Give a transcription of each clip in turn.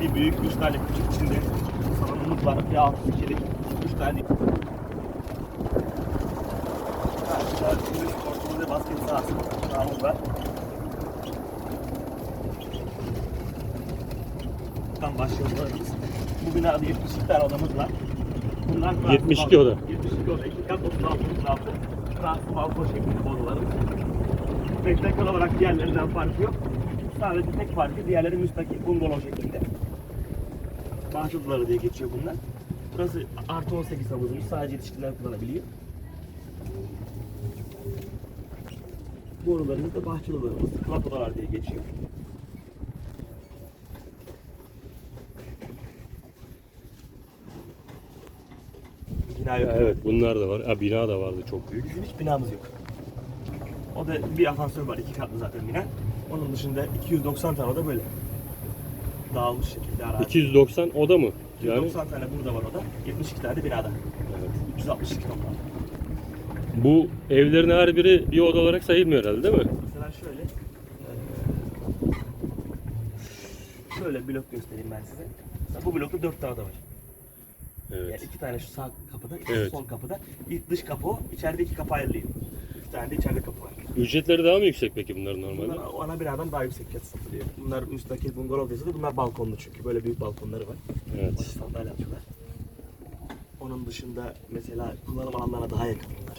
Bir büyük, üç tane küçük içinde salonumuz var. Bir altı kişilik, üç tane. Karşıda gümüş kortumuz ve basket sahası sahamız var. Buradan başlıyoruz. Bu binada 72 tane odamız var. Bunlar 72 oda. 72 oda. 2 kat 36 36. Fransız balkon şeklinde odalarımız. Meslek olarak diğerlerinden farkı yok. Sadece tek farkı diğerleri müstakil bungalov şeklinde. Bahçe odaları diye geçiyor bunlar. Burası artı 18 havuzumuz. Sadece yetişkinler kullanabiliyor. Bu odalarımız da bahçe odalarımız. Odalar diye geçiyor. Bina yok. Evet bunlar da var. Ha, bina da vardı çok büyük. Bizim hiç binamız yok. O da bir asansör var, iki katlı zaten bina. Onun dışında 290 tane oda böyle. Dağılmış şekilde arazi. 290 oda mı? Yani 290 tane burada var oda, 72 tane de binada. evet. 362 toplam. bu evlerin her biri bir oda olarak sayılmıyor herhalde değil mi? Mesela şöyle, şöyle blok göstereyim ben size. Mesela bu blokta 4 tane oda var. Yani Evet. iki tane şu sağ kapıda, iki Evet. sol kapıda. İlk dış kapı o, içeride iki kapı ayrılıyor. Tane de içeride kapı var. Ücretleri daha mı yüksek peki bunların normalde? Bunlar ana binadan daha yüksek fiyat satılıyor. Bunlar müstakil bungalov desede bunlar balkonlu çünkü böyle büyük balkonları var. Evet. Basit sandalye atıyorlar. Onun dışında mesela kullanım alanlarına daha yakın bunlar.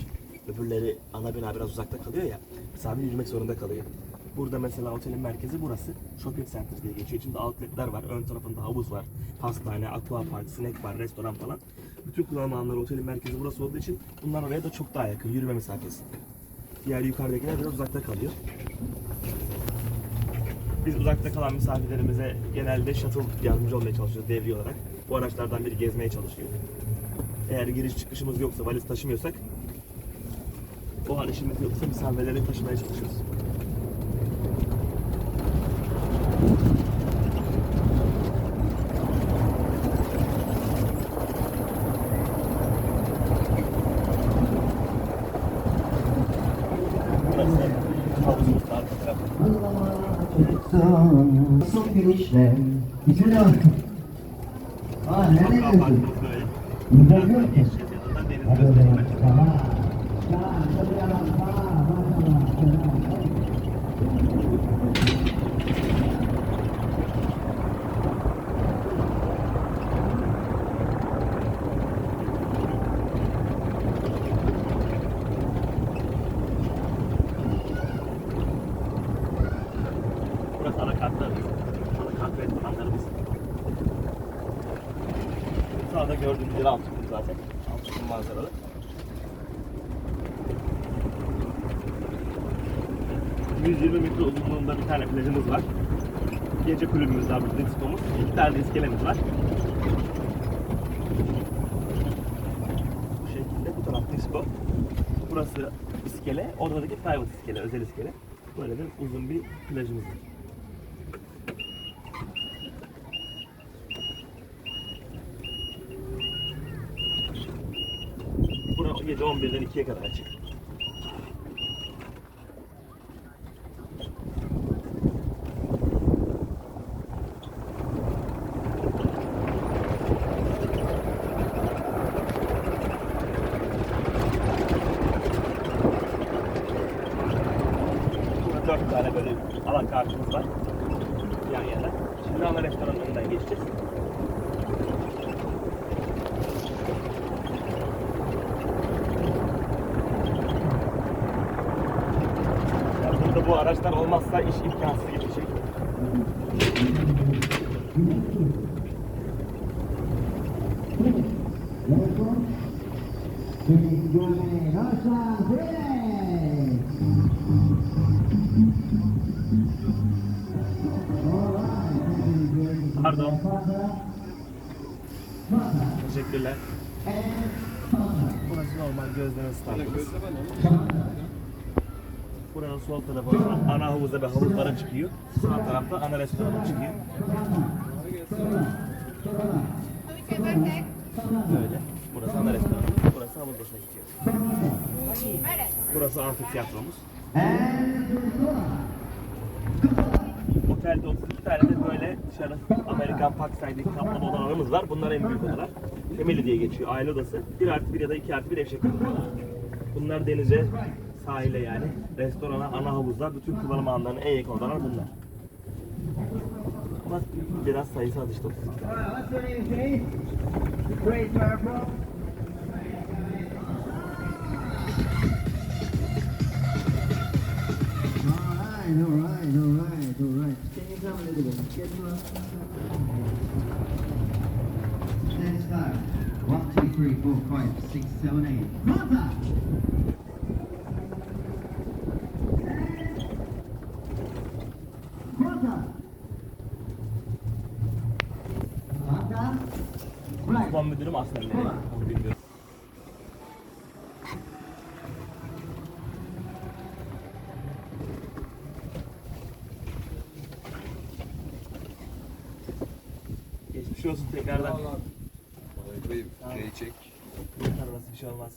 Öbürleri ana bina biraz uzakta kalıyor ya. Misafir yürümek zorunda kalıyor. Burada mesela otelin merkezi burası. Shopping center diye geçiyor. İçinde outletler var. Ön tarafında havuz var. Hastane, aqua park, snack var, restoran falan. Bütün kullanım alanları otelin merkezi burası olduğu için bunlar oraya da çok daha yakın. Yürüme mesafesi. Diğer yukarıdakiler biraz uzakta kalıyor. Biz uzakta kalan misafirlerimize genelde shuttle yardımcı olmaya çalışıyoruz devri olarak. Bu araçlardan biri gezmeye çalışıyor. Eğer giriş çıkışımız yoksa, valiz taşımıyorsak o an işimiz yoksa misafirleri taşımaya çalışıyoruz. Burası havuzumuz arka tarafı. Son girişle. Bütün o. Aa nereye gidiyorsun? Burada yok ki. Hadi bakalım. Tamam. Tamam, hadi bakalım. Tamam, maşallah. Burası anakartlarımız. Anakart restoranlarımız. Sağda gördüğünüz yer Alçıklı zaten. Alçıklı manzaralı. ...120 metre uzunluğunda bir tane plajımız var. Gece kulübümüz var burada diskomuz. İki tane de iskelemiz var. Bu şekilde bu taraf disco. Burası iskele, oradaki private iskele, özel iskele. Böyle de uzun bir plajımız var. Gece 11'den 2'ye kadar açık. 4 tane böyle alan kartımız var. Yan yana. Şimdi ana restoranın önünden geçeceğiz. Yani burada bu araçlar olmazsa iş imkansız şey. Pardon. Teşekkürler. Burası normal gözleme standımız. Buranın sol tarafı ana havuza ve havuzlara çıkıyor. Sağ tarafta ana restorana çıkıyor. Böyle. Burası ana restoran. Burası havuz başına gidiyor. Burası amfiteyatromuz. Otelde 32 tane de böyle dışarı Amerikan Parkside'deki kaplama odalarımız var. Bunlar en büyük odalar. Family diye geçiyor. Aile odası. 1 artı 1 ya da 2 artı 1 ev şeklinde. Bunlar denize, sahile yani. Restorana, ana havuzlar, bütün kullanım alanlarına en yakın odalar bunlar. Ama biraz sayısı az işte. Alright, what's your name, Jay? Great, Purple. Alright, alright, alright. Can you come a little bit? Get close. Stand start. One, two, three, four, five, six, seven, eight. Contact! Uzman müdürüm aslında. Geçmiş olsun tekrardan. Vallahi bir şey çek. Yeter orası bir şey olmaz.